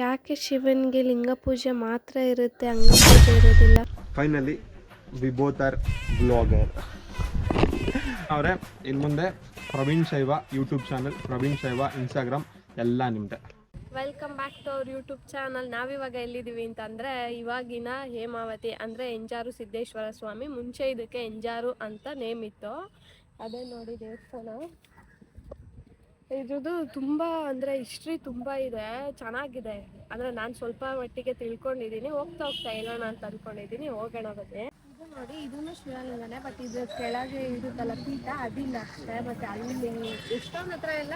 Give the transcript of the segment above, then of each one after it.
ಯಾಕೆ ಶಿವನಿಗೆ ಲಿಂಗ ಪೂಜೆ ಮಾತ್ರ ಇರುತ್ತೆ ಅಂಗಪೂಜೆ ಇರೋದಿಲ್ಲ? ಫೈನಲಿ ವಿಭೋತರ್ ಬ್ಲಾಗರ್. ಅವರೇ ಇನ್ನು ಮುಂದೆ ಪ್ರವೀಣ್ ಶೈವ ಯೂಟ್ಯೂಬ್ ಚಾನಲ್ ಪ್ರವೀಣ್ ಶೈವ ಇನ್ಸ್ಟಾಗ್ರಾಮ್ ಎಲ್ಲ ನಿಮ್ದೆ. ವೆಲ್ಕಮ್ ಬ್ಯಾಕ್ ಟು ಅವ್ರ ಯೂಟ್ಯೂಬ್ ಚಾನಲ್ ನಾವಿವಾಗ ಎಲ್ಲಿದ್ದೀವಿ ಅಂತಂದರೆ ಇವಾಗಿನ ಹೇಮಾವತಿ ಅಂದರೆ ಎಂಜಾರು ಸಿದ್ದೇಶ್ವರ ಸ್ವಾಮಿ ಮುಂಚೆ ಇದಕ್ಕೆ ಎಂಜಾರು ಅಂತ ನೇಮ್ ಇತ್ತು. ಅದೇ ನೋಡಿ ದೇವಸ್ಥಾನ. ಇದ್ರದ್ದು ತುಂಬ ಅಂದರೆ ಹಿಸ್ಟ್ರಿ ತುಂಬ ಇದೆ ಚೆನ್ನಾಗಿದೆ. ಅಂದ್ರೆ ನಾನು ಸ್ವಲ್ಪ ಮಟ್ಟಿಗೆ ತಿಳ್ಕೊಂಡಿದ್ದೀನಿ ಹೋಗ್ತಾ ಹೋಗ್ತಾ ಹೇಳೋಣ ಅಂತ ಅಂದ್ಕೊಂಡಿದ್ದೀನಿ ಹೋಗೋಣ ಬನ್ನಿ. ಇದು ನೋಡಿ ಇದನ್ನು ಶಿವಲಿಂಗನೇ ಬಟ್ ಇದು ಕೆಳಗೆ ಇರುತ್ತಲ್ಲ ಪೀಠ ಅದಿಲ್ಲ ಅಷ್ಟೇ ಮತ್ತೆ ಅಲ್ಲಿ ಎಷ್ಟೊಂದು ಹತ್ರ ಎಲ್ಲ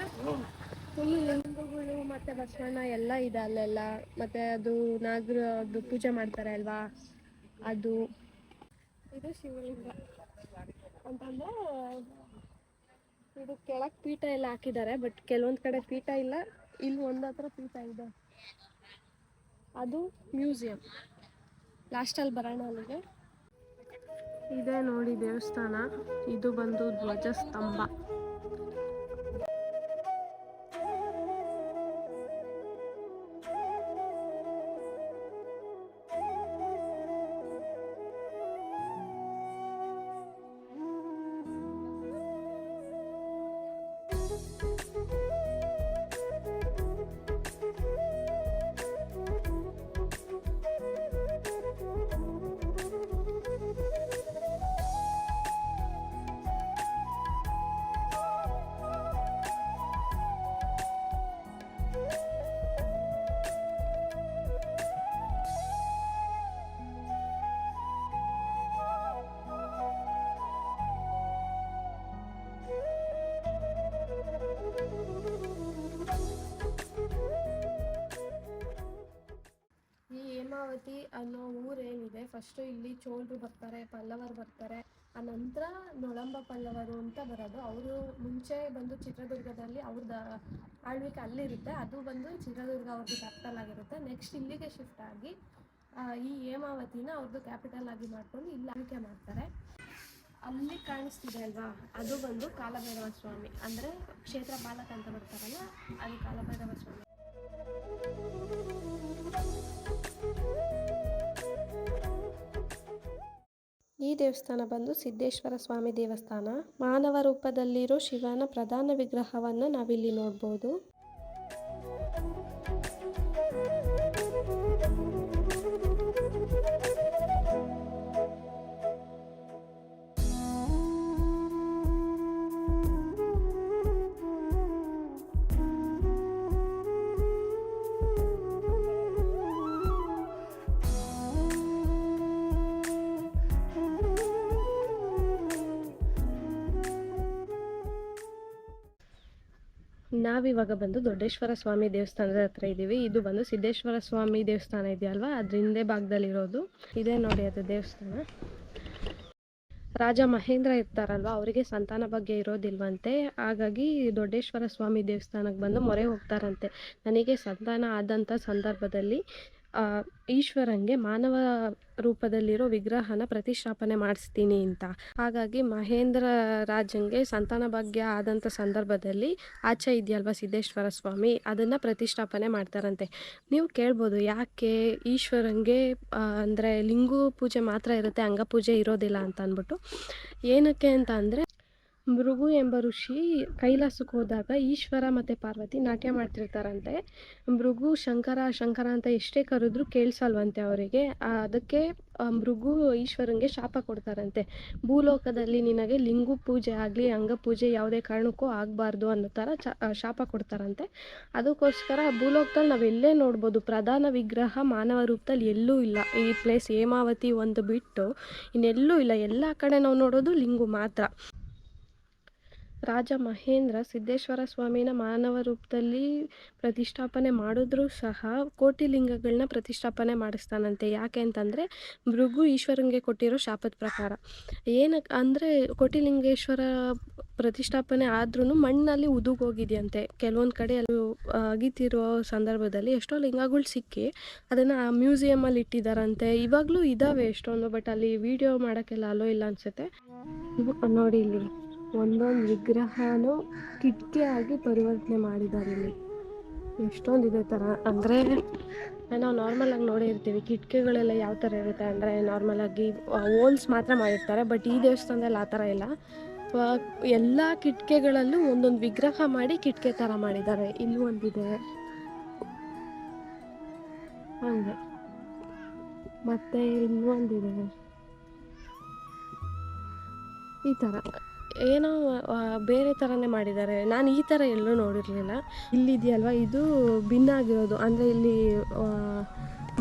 ಫುಲ್ ಲಿಂಗಗಳು ಮತ್ತೆ ಬಸವಣ್ಣ ಎಲ್ಲ ಇದೆ ಅಲ್ಲೆಲ್ಲ. ಮತ್ತೆ ಅದು ನಾಗರ ಅದು ಪೂಜೆ ಮಾಡ್ತಾರೆ ಅಲ್ವಾ? ಅದು. ಇದು ಶಿವಲಿಂಗ. ಅಂತಂದ್ರೆ ಇದು ಕೆಳಗ್ ಪೀಠ ಎಲ್ಲ ಹಾಕಿದ್ದಾರೆ ಬಟ್ ಕೆಲವೊಂದ್ ಕಡೆ ಪೀಠ ಇಲ್ಲ. ಇಲ್ಲಿ ಒಂದ್ ಹತ್ರ ಪೀಠ ಇದೆ. ಅದು ಮ್ಯೂಸಿಯಂ. ಲಾಸ್ಟ್ ಅಲ್ಲಿ ಬರೋಣ ಅಲ್ಲಿಗೆ. ಇದೆ ನೋಡಿ ದೇವಸ್ಥಾನ. ಇದು ಬಂದು ಧ್ವಜಸ್ತಂಭ. ಈ ಫಸ್ಟು ಇಲ್ಲಿ ಚೋಳರು ಬರ್ತಾರೆ, ಪಲ್ಲವರು ಬರ್ತಾರೆ, ಆ ನಂತರ ನೊಳಂಬ ಪಲ್ಲವರು ಅಂತ ಬರೋದು. ಅವರು ಮುಂಚೆ ಬಂದು ಚಿತ್ರದುರ್ಗದಲ್ಲಿ ಅವ್ರದ್ದು ಆಳ್ವಿಕೆ ಅಲ್ಲಿರುತ್ತೆ. ಅದು ಬಂದು ಚಿತ್ರದುರ್ಗ ಅವ್ರದ್ದು ಕ್ಯಾಪಿಟಲ್ ಆಗಿರುತ್ತೆ. ನೆಕ್ಸ್ಟ್ ಇಲ್ಲಿಗೆ ಶಿಫ್ಟ್ ಆಗಿ ಈ ಹೇಮಾವತಿನ ಅವ್ರದ್ದು ಕ್ಯಾಪಿಟಲ್ ಆಗಿ ಮಾಡ್ಕೊಂಡು ಇಲ್ಲಿ ಆಳ್ವಿಕೆ ಮಾಡ್ತಾರೆ. ಅಲ್ಲಿ ಕಾಣಿಸ್ತಿದೆ ಅಲ್ವಾ? ಅದು ಬಂದು ಕಾಲಭೈರವ ಸ್ವಾಮಿ ಅಂದರೆ ಕ್ಷೇತ್ರ ಬಾಲಕ ಅಂತ ಬರ್ತಾರಲ್ಲ ಅದು ಕಾಲಭೈರವ ಸ್ವಾಮಿ ಈ ದೇವಸ್ಥಾನ ಬಂದು ಸಿದ್ದೇಶ್ವರ ಸ್ವಾಮಿ ದೇವಸ್ಥಾನ. ಮಾನವ ರೂಪದಲ್ಲಿರೋ ಶಿವನ ಪ್ರಧಾನ ವಿಗ್ರಹವನ್ನು ನಾವಿಲ್ಲಿ ನೋಡ್ಬೋದು. ನಾವಿವಾಗ ಬಂದು ದೊಡ್ಡೇಶ್ವರ ಸ್ವಾಮಿ ದೇವಸ್ಥಾನದ ಹತ್ರ ಇದ್ದೀವಿ. ಇದು ಬಂದು ಸಿದ್ದೇಶ್ವರ ಸ್ವಾಮಿ ದೇವಸ್ಥಾನ ಇದೆಯಲ್ವಾ? ಅದ್ರ ಹಿಂದೆ ಭಾಗದಲ್ಲಿರೋದು ಇದೇ ನೋಡಿ ಅದು ದೇವಸ್ಥಾನ. ರಾಜ ಮಹೇಂದ್ರ ಇರ್ತಾರಲ್ವಾ? ಅವರಿಗೆ ಸಂತಾನ ಬಗ್ಗೆ ಇರೋದಿಲ್ವಂತೆ. ಹಾಗಾಗಿ ದೊಡ್ಡೇಶ್ವರ ಸ್ವಾಮಿ ದೇವಸ್ಥಾನಕ್ಕೆ ಬಂದು ಮೊರೆ ಹೋಗ್ತಾರಂತೆ. ನನಗೆ ಸಂತಾನ ಆದಂಥ ಸಂದರ್ಭದಲ್ಲಿ ಈಶ್ವರಂಗೆ ಮಾನವ ರೂಪದಲ್ಲಿರೋ ವಿಗ್ರಹನ ಪ್ರತಿಷ್ಠಾಪನೆ ಮಾಡಿಸ್ತೀನಿ ಅಂತ. ಹಾಗಾಗಿ ಮಹೇಂದ್ರ ರಾಜಂಗೆ ಸಂತಾನ ಭಾಗ್ಯ ಆದಂಥ ಸಂದರ್ಭದಲ್ಲಿ ಆಚೆ ಇದೆಯಲ್ವ ಸಿದ್ದೇಶ್ವರ ಸ್ವಾಮಿ? ಅದನ್ನು ಪ್ರತಿಷ್ಠಾಪನೆ ಮಾಡ್ತಾರಂತೆ. ನೀವು ಕೇಳ್ಬೋದು ಯಾಕೆ ಈಶ್ವರಂಗೆ ಅಂದರೆ ಲಿಂಗು ಪೂಜೆ ಮಾತ್ರ ಇರುತ್ತೆ, ಅಂಗಪೂಜೆ ಇರೋದಿಲ್ಲ ಅಂತ ಅಂದ್ಬಿಟ್ಟು. ಏನಕ್ಕೆ ಅಂತ ಅಂದರೆ ಭೃಗು ಎಂಬ ಋಷಿ ಕೈಲಾಸಕ್ಕೆ ಹೋದಾಗ ಈಶ್ವರ ಮತ್ತು ಪಾರ್ವತಿ ನಾಟ್ಯ ಮಾಡ್ತಿರ್ತಾರಂತೆ. ಮೃಗು ಶಂಕರ ಶಂಕರ ಅಂತ ಎಷ್ಟೇ ಕರೆದ್ರೂ ಕೇಳಿಸಲ್ವಂತೆ ಅವರಿಗೆ. ಅದಕ್ಕೆ ಮೃಗು ಈಶ್ವರಂಗೆ ಶಾಪ ಕೊಡ್ತಾರಂತೆ. ಭೂಲೋಕದಲ್ಲಿ ನಿನಗೆ ಲಿಂಗು ಪೂಜೆ ಆಗಲಿ ಅಂಗಪೂಜೆ ಯಾವುದೇ ಕಾರಣಕ್ಕೂ ಆಗಬಾರ್ದು ಅನ್ನೋ ಥರ ಶಾಪ ಕೊಡ್ತಾರಂತೆ. ಅದಕ್ಕೋಸ್ಕರ ಭೂಲೋಕದಲ್ಲಿ ನಾವು ಎಲ್ಲೇ ನೋಡ್ಬೋದು. ಪ್ರಧಾನ ವಿಗ್ರಹ ಮಾನವ ರೂಪದಲ್ಲಿ ಎಲ್ಲೂ ಇಲ್ಲ. ಈ ಪ್ಲೇಸ್ ಹೇಮಾವತಿ ಒಂದು ಬಿಟ್ಟು ಇನ್ನೆಲ್ಲೂ ಇಲ್ಲ. ಎಲ್ಲ ಕಡೆ ನಾವು ನೋಡೋದು ಲಿಂಗು ಮಾತ್ರ. ರಾಜ ಮಹೇಂದ್ರ ಸಿದ್ದೇಶ್ವರ ಸ್ವಾಮಿನ ಮಾನವ ರೂಪದಲ್ಲಿ ಪ್ರತಿಷ್ಠಾಪನೆ ಮಾಡಿದ್ರೂ ಸಹ ಕೋಟಿ ಲಿಂಗಗಳನ್ನ ಪ್ರತಿಷ್ಠಾಪನೆ ಮಾಡಿಸ್ತಾನಂತೆ. ಯಾಕೆ ಅಂತಂದರೆ ಮೃಗು ಈಶ್ವರಂಗೆ ಕೊಟ್ಟಿರೋ ಶಾಪದ ಪ್ರಕಾರ. ಏನಕ್ಕೆ ಅಂದರೆ ಕೋಟಿಲಿಂಗೇಶ್ವರ ಪ್ರತಿಷ್ಠಾಪನೆ ಆದ್ರೂ ಮಣ್ಣಲ್ಲಿ ಉದುಗೋಗಿದೆಯಂತೆ. ಕೆಲವೊಂದು ಕಡೆ ಅಲ್ಲಿ ಅಗಿತಿರೋ ಸಂದರ್ಭದಲ್ಲಿ ಎಷ್ಟೋ ಲಿಂಗಗಳು ಸಿಕ್ಕಿ ಅದನ್ನು ಆ ಮ್ಯೂಸಿಯಮಲ್ಲಿ ಇಟ್ಟಿದ್ದಾರಂತೆ ಇವಾಗಲೂ ಇದ್ದಾವೆ ಎಷ್ಟೊಂದು, ಬಟ್ ಅಲ್ಲಿ ವಿಡಿಯೋ ಮಾಡೋಕ್ಕೆಲ್ಲ ಅಲೋ ಇಲ್ಲ ಅನಿಸುತ್ತೆ. ನೋಡಿ ಇಲ್ಲಿ ಒಂದೊಂದು ವಿಗ್ರಹನೂ ಆಗಿ ಪರಿವರ್ತನೆ ಮಾಡಿದ್ದಾರೆ ಇಲ್ಲಿ. ಎಷ್ಟೊಂದು ಇದೆ ಥರ ಅಂದರೆ, ನಾವು ನಾರ್ಮಲಾಗಿ ನೋಡಿರ್ತೀವಿ ಕಿಟಕಿಗಳೆಲ್ಲ ಯಾವ ಥರ ಇರುತ್ತೆ ಅಂದರೆ ನಾರ್ಮಲಾಗಿ ಹೋಲ್ಸ್ ಮಾತ್ರ ಮಾಡಿರ್ತಾರೆ ಬಟ್ ಈ ದೇವಸ್ಥಾನದಲ್ಲಿ ಆ ಥರ ಇಲ್ಲ. ಎಲ್ಲ ಕಿಟಕಿಗಳಲ್ಲೂ ಒಂದೊಂದು ವಿಗ್ರಹ ಮಾಡಿ ಕಿಟಕಿ ಥರ ಮಾಡಿದ್ದಾರೆ. ಇಲ್ಲಿ ಒಂದಿದೆ. ಹಂಗೆ. ಮತ್ತು ಇನ್ನೂ ಒಂದಿದೆ. ಈ ಥರ ಏನೋ ಬೇರೆ ಥರನೇ ಮಾಡಿದ್ದಾರೆ. ನಾನು ಈ ಥರ ಎಲ್ಲೂ ನೋಡಿರಲಿಲ್ಲ. ಇಲ್ಲಿದೆಯಲ್ವ? ಇದು ಭಿನ್ನ ಆಗಿರೋದು. ಅಂದರೆ ಇಲ್ಲಿ ಆ,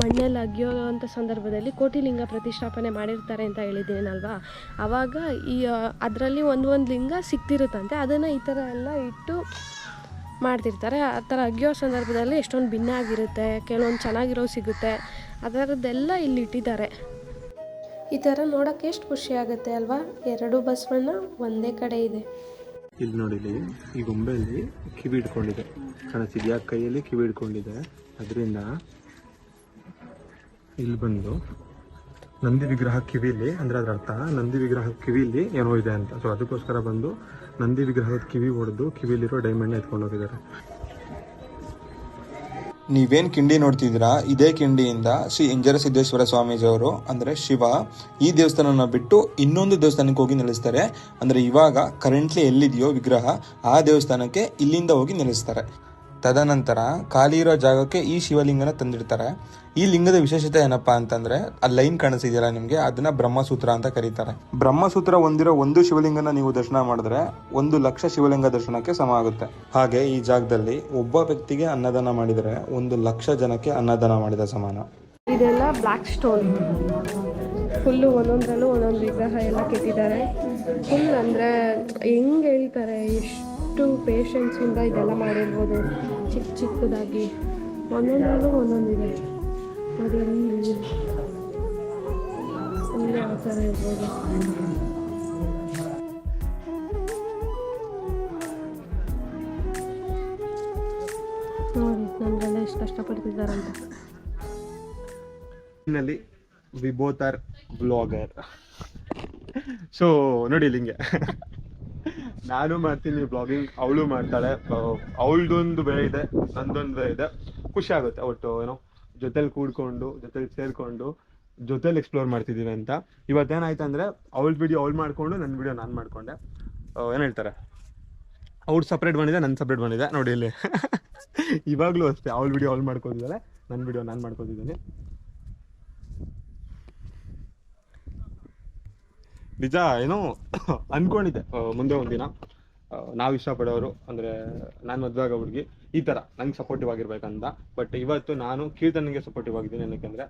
ಮಣ್ಣಲ್ಲಿ ಅಗಿಯೋವಂಥ ಸಂದರ್ಭದಲ್ಲಿ ಕೋಟಿಲಿಂಗ ಪ್ರತಿಷ್ಠಾಪನೆ ಮಾಡಿರ್ತಾರೆ ಅಂತ ಹೇಳಿದ್ದೀನಲ್ವಾ? ಆವಾಗ ಈ ಅದರಲ್ಲಿ ಒಂದು ಒಂದು ಲಿಂಗ ಸಿಕ್ತಿರುತ್ತಂತೆ ಅದನ್ನು ಈ ಥರ ಎಲ್ಲ ಇಟ್ಟು ಮಾಡ್ತಿರ್ತಾರೆ. ಆ ಥರ ಅಗಿಯೋ ಸಂದರ್ಭದಲ್ಲಿ ಎಷ್ಟೊಂದು ಭಿನ್ನ ಆಗಿರುತ್ತೆ ಕೆಲವೊಂದು ಚೆನ್ನಾಗಿರೋ ಸಿಗುತ್ತೆ. ಅದರದ್ದೆಲ್ಲ ಇಲ್ಲಿ ಇಟ್ಟಿದ್ದಾರೆ. ಈ ಥರ ನೋಡೋಕೆ ಎಷ್ಟು ಖುಷಿ ಆಗುತ್ತೆ ಅಲ್ವಾ? ಎರಡು ಬಸವಣ್ಣ ಒಂದೇ ಕಡೆ ಇದೆ. ಇಲ್ಲಿ ನೋಡಿ ಈ ಗೊಂಬೆಯಲ್ಲಿ ಕಿವಿ ಹಿಡ್ಕೊಂಡಿದೆ ಕಾಣಿಸ್ತಿದ್ಯಾ? ಕೈಯಲ್ಲಿ ಕಿವಿ ಹಿಡ್ಕೊಂಡಿದೆ ಅದರಿಂದ ಇಲ್ಲಿ ಬಂದು ನಂದಿ ವಿಗ್ರಹ ಕಿವಿಲಿ, ಅಂದ್ರೆ ಅದರ ಅರ್ಥ, ನಂದಿ ವಿಗ್ರಹ ಕಿವಿಲಿ ಏನೋ ಇದೆ ಅಂತ. ಸೊ ಅದಕ್ಕೋಸ್ಕರ ಬಂದು ನಂದಿ ವಿಗ್ರಹದ ಕಿವಿ ಹೊಡೆದು ಕಿವಿಲಿರೋ ಡೈಮಂಡ್ ಎತ್ಕೊಂಡು ಹೋಗಿದ್ದಾರೆ. ನೀವೇನ್ ಕಿಂಡಿ ನೋಡ್ತಿದ್ದೀರಾ? ಇದೇ ಕಿಂಡಿಯಿಂದ ಶ್ರೀ ಇಂಜರ ಸಿದ್ದೇಶ್ವರ ಸ್ವಾಮೀಜಿಯವರು, ಅಂದ್ರೆ ಶಿವ, ಈ ದೇವಸ್ಥಾನನ ಬಿಟ್ಟು ಇನ್ನೊಂದು ದೇವಸ್ಥಾನಕ್ಕೆ ಹೋಗಿ ನೆಲೆಸ್ತಾರೆ. ಅಂದ್ರೆ ಇವಾಗ ಕರೆಂಟ್ಲಿ ಎಲ್ಲಿದೆಯೋ ವಿಗ್ರಹ, ಆ ದೇವಸ್ಥಾನಕ್ಕೆ ಇಲ್ಲಿಂದ ಹೋಗಿ ನೆಲೆಸ್ತಾರೆ. ತದನಂತರ ಖಾಲಿ ಇರೋ ಜಾಗಕ್ಕೆ ಈ ಶಿವಲಿಂಗನ ತಂದಿಡ್ತಾರೆ. ಈ ಲಿಂಗದ ವಿಶೇಷತೆ ಏನಪ್ಪಾ ಅಂತಂದ್ರೆ, ಆ ಲೈನ್ ಕಾಣಿಸಿದೀರ ನಿಮ್ಗೆ? ಅದನ್ನ ಬ್ರಹ್ಮಸೂತ್ರ ಅಂತ ಕರೀತಾರೆ. ಬ್ರಹ್ಮಸೂತ್ರ ಹೊಂದಿರೋ ಒಂದು ಶಿವಲಿಂಗನ ನೀವು ದರ್ಶನ ಮಾಡಿದ್ರೆ ಒಂದು ಲಕ್ಷ ಶಿವಲಿಂಗ ದರ್ಶನಕ್ಕೆ ಸಮ ಆಗುತ್ತೆ. ಹಾಗೆ ಈ ಜಾಗದಲ್ಲಿ ಒಬ್ಬ ವ್ಯಕ್ತಿಗೆ ಅನ್ನದಾನ ಮಾಡಿದರೆ ಒಂದು ಲಕ್ಷ ಜನಕ್ಕೆ ಅನ್ನದಾನ ಮಾಡಿದ ಸಮಾನ. ಇದೆಲ್ಲ ಬ್ಲಾಕ್ ಸ್ಟೋನ್. ಫುಲ್ಲು ಒಂದೊಂದರಲ್ಲೂ ಒಂದೊಂದು ವಿಗ್ರಹ ಎಲ್ಲ ಕೆತ್ತಿದ್ದಾರೆ. ಫುಲ್ ಅಂದರೆ ಹೆಂಗೆ ಹೇಳ್ತಾರೆ, ಎಷ್ಟು ಪೇಷನ್ಸಿಂದ ಇದೆಲ್ಲ ಮಾಡಿರ್ಬೋದು. ಚಿಕ್ಕ ಚಿಕ್ಕದಾಗಿ. ಒಂದೊಂದರಲ್ಲೂ ಒಂದೊಂದಿದೆ ಆ ಥರ ಇರ್ಬೋದು. ನೋಡಿ, ನಮಗೆಲ್ಲ ಎಷ್ಟು ವಿಬೋತರ್ ಬ್ಲಾಗರ್. ಸೊ ನೋಡಿ ಲಿಂಗೆ ಹಿಂಗೆ ನಾನು ಮಾಡ್ತೀನಿ ಬ್ಲಾಗಿಂಗ್ ಅವಳು ಮಾಡ್ತಾಳೆ. ಅವಳದೊಂದು ಬೇರೆ ಇದೆ, ನಂದೊಂದು ಬೇರೆ ಇದೆ. ಖುಷಿ ಆಗುತ್ತೆ, ಒಟ್ಟು ಏನೋ ಜೊತೆಲಿ ಕೂಡ್ಕೊಂಡು, ಜೊತೆಲಿ ಸೇರ್ಕೊಂಡು, ಜೊತೆಲಿ ಎಕ್ಸ್ಪ್ಲೋರ್ ಮಾಡ್ತಿದ್ದೀವಿ ಅಂತ. ಇವತ್ತೇನಾಯ್ತು ಅಂದ್ರೆ, ಅವಳ ವಿಡಿಯೋ ಅವ್ಳು ಮಾಡ್ಕೊಂಡು ನನ್ನ ವಿಡಿಯೋ ನಾನು ಮಾಡ್ಕೊಂಡೆ. ಏನು ಹೇಳ್ತಾರೆ? ಅವ್ಳು ಸಪ್ರೇಟ್ ಬಂದಿದೆ ನನ್ನ ಸಪ್ರೇಟ್ ಬಂದಿದೆ. ನೋಡಿ ಇಲ್ಲಿ. ಇವಾಗಲೂ ಅಷ್ಟೇ, ಅವಳ ವಿಡಿಯೋ ಅವ್ಳು ಮಾಡ್ಕೊಂಡಿದ್ದಾಳೆ ನನ್ನ ವಿಡಿಯೋ ನಾನು ಮಾಡ್ಕೊಂಡಿದ್ದೀನಿ. ನಿಜ, ಏನೋ ಅಂದ್ಕೊಂಡಿದ್ದೆ ಮುಂದೆ ಒಂದಿನ. ನಾವು ಇಷ್ಟಪಡೋರು, ಅಂದರೆ ನಾನು ಮದುವೆ ಆಗೋ ಹುಡುಗಿ. ಈ ಥರ ನಂಗೆ ಸಪೋರ್ಟಿವ್ ಆಗಿರ್ಬೇಕಂತ. ಬಟ್ ಇವತ್ತು ನಾನು ಕೀರ್ತನಿಗೆ ಸಪೋರ್ಟಿವ್ ಆಗಿದ್ದೀನಿ ಏನಕ್ಕೆಂದ್ರೆ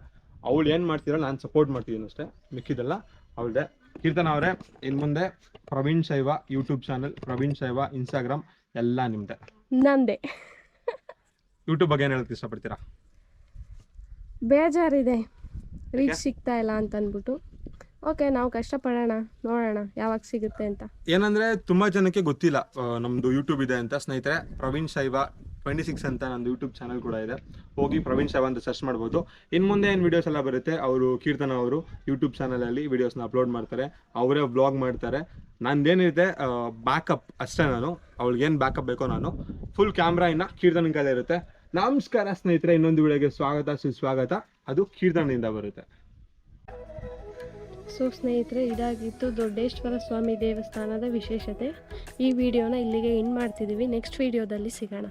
ಅವಳು ಏನು ಮಾಡ್ತಿರೋ ನಾನು ಸಪೋರ್ಟ್ ಮಾಡ್ತಿದ್ದೀನಿ ಅಷ್ಟೇ ಮಿಕ್ಕಿದೆಲ್ಲ ಅವಳದೇ. ಕೀರ್ತನ ಅವರೇ ಇನ್ನು ಮುಂದೆ ಪ್ರವೀಣ್ ಶೈವ ಯೂಟ್ಯೂಬ್ ಚಾನಲ್ ಪ್ರವೀಣ್ ಶೈವ ಇನ್ಸ್ಟಾಗ್ರಾಮ್ ಎಲ್ಲ ನಿಮ್ದೆ. ನಂದೆ. ಯೂಟ್ಯೂಬ್ ಬಗ್ಗೆ ಏನು ಹೇಳಕ್ಕೆ ಇಷ್ಟಪಡ್ತೀರಾ? ಬೇಜಾರಿದೆ. ರೀಚ್ ಸಿಗ್ತಾ ಇಲ್ಲ ಅಂತ ಅಂದ್ಬಿಟ್ಟು ಓಕೆ ನಾವು ಕಷ್ಟಪಡೋಣ ನೋಡೋಣ ಯಾವಾಗ ಸಿಗುತ್ತೆ ಅಂತ. ಏನಂದ್ರೆ ತುಂಬಾ ಜನಕ್ಕೆ ಗೊತ್ತಿಲ್ಲ ನಮ್ದು ಯೂಟ್ಯೂಬ್ ಇದೆ ಅಂತ. ಸ್ನೇಹಿತರೆ ಪ್ರವೀಣ್ ಶೈವ ಟ್ವೆಂಟಿ ಸಿಕ್ಸ್ ಅಂತ ನಂದು ಯೂಟ್ಯೂಬ್ ಚಾನಲ್ ಕೂಡ ಇದೆ. ಹೋಗಿ ಪ್ರವೀಣ್ ಶೈವ ಅಂತ ಸರ್ಚ್ ಮಾಡ್ಬೋದು. ಇನ್ನು ಮುಂದೆ ಏನು ವಿಡಿಯೋಸ್ ಎಲ್ಲ ಬರುತ್ತೆ, ಅವರು ಕೀರ್ತನ ಅವರು ಯೂಟ್ಯೂಬ್ ಚಾನಲಲ್ಲಿ ವಿಡಿಯೋಸ್ನ ಅಪ್ಲೋಡ್ ಮಾಡ್ತಾರೆ. ಅವರೇ ವ್ಲಾಗ್ ಮಾಡ್ತಾರೆ. ನಂದೇನಿರುತ್ತೆ ಬ್ಯಾಕಪ್ ಅಷ್ಟೇ ನಾನು. ಅವ್ಳಿಗೆ ಏನು ಬ್ಯಾಕಪ್ ಬೇಕೋ ನಾನು. ಫುಲ್ ಕ್ಯಾಮ್ರಾ ಇನ್ನ ಕೀರ್ತನ ಕಲೆ ಇರುತ್ತೆ. ನಮಸ್ಕಾರ ಸ್ನೇಹಿತರೆ, ಇನ್ನೊಂದು ವಿಡಿಯೋಗೆ ಸ್ವಾಗತ, ಸುಸ್ವಾಗತ. ಅದು ಕೀರ್ತನದಿಂದ ಬರುತ್ತೆ. ಸೊ ಸ್ನೇಹಿತರೆ, ಇದಾಗಿತ್ತು ದೊಡ್ಡೇಶ್ವರ ಸ್ವಾಮಿ ದೇವಸ್ಥಾನದ ವಿಶೇಷತೆ. ಈ ವಿಡಿಯೋನ ಇಲ್ಲಿಗೆ ಇನ್ ಮಾಡ್ತಿದ್ದೀವಿ ನೆಕ್ಸ್ಟ್ ವಿಡಿಯೋದಲ್ಲಿ ಸಿಗೋಣ.